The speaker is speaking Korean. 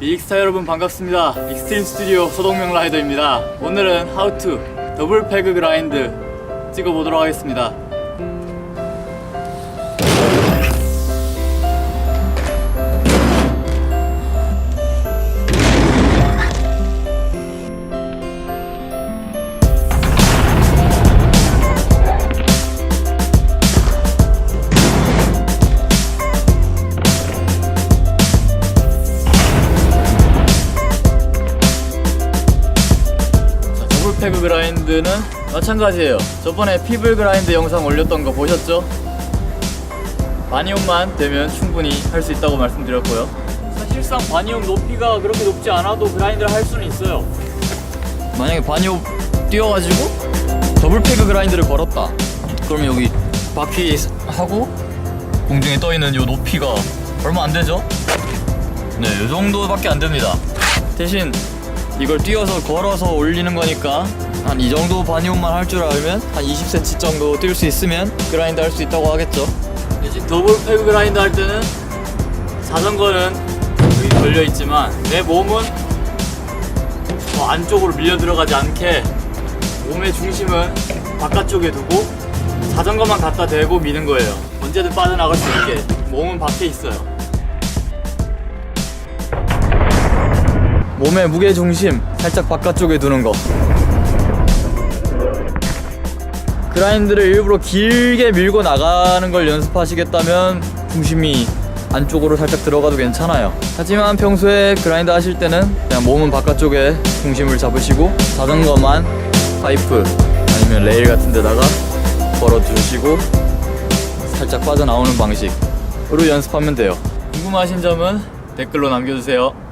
미익스타 여러분 반갑습니다. 익스트림 스튜디오 소동명 라이더입니다. 오늘은 하우투 더블 패그 그라인드 찍어보도록 하겠습니다. 패그 그라인드는 마찬가지예요. 저번에 피블 그라인드 영상 올렸던 거 보셨죠? 바니움만 되면 충분히 할 수 있다고 말씀드렸고요. 사실상 바니움 높이가 그렇게 높지 않아도 그라인드를 할 수는 있어요. 만약에 바니움 띄워가지고 더블 패그 그라인드를 걸었다. 그러면 여기 바퀴 하고 공중에 떠 있는 이 높이가 얼마 안 되죠? 네, 이 정도밖에 안 됩니다. 대신 이걸 띄워서 걸어서 올리는 거니까 한 이 정도 바니움만 할 줄 알면 한 20cm 정도 뛸 수 있으면 그라인드 할 수 있다고 하겠죠. 대신 더블 패그 그라인드 할 때는 자전거는 여기 걸려 있지만 내 몸은 더 안쪽으로 밀려 들어가지 않게 몸의 중심은 바깥쪽에 두고 자전거만 갖다 대고 미는 거예요. 언제든 빠져나갈 수 있게 몸은 밖에 있어요. 몸의 무게 중심 살짝 바깥쪽에 두는 거. 그라인드를 일부러 길게 밀고 나가는 걸 연습하시겠다면 중심이 안쪽으로 살짝 들어가도 괜찮아요. 하지만 평소에 그라인드 하실 때는 그냥 몸은 바깥쪽에 중심을 잡으시고 자전거만 파이프 아니면 레일 같은 데다가 걸어 주시고 살짝 빠져나오는 방식으로 연습하면 돼요. 궁금하신 점은 댓글로 남겨주세요.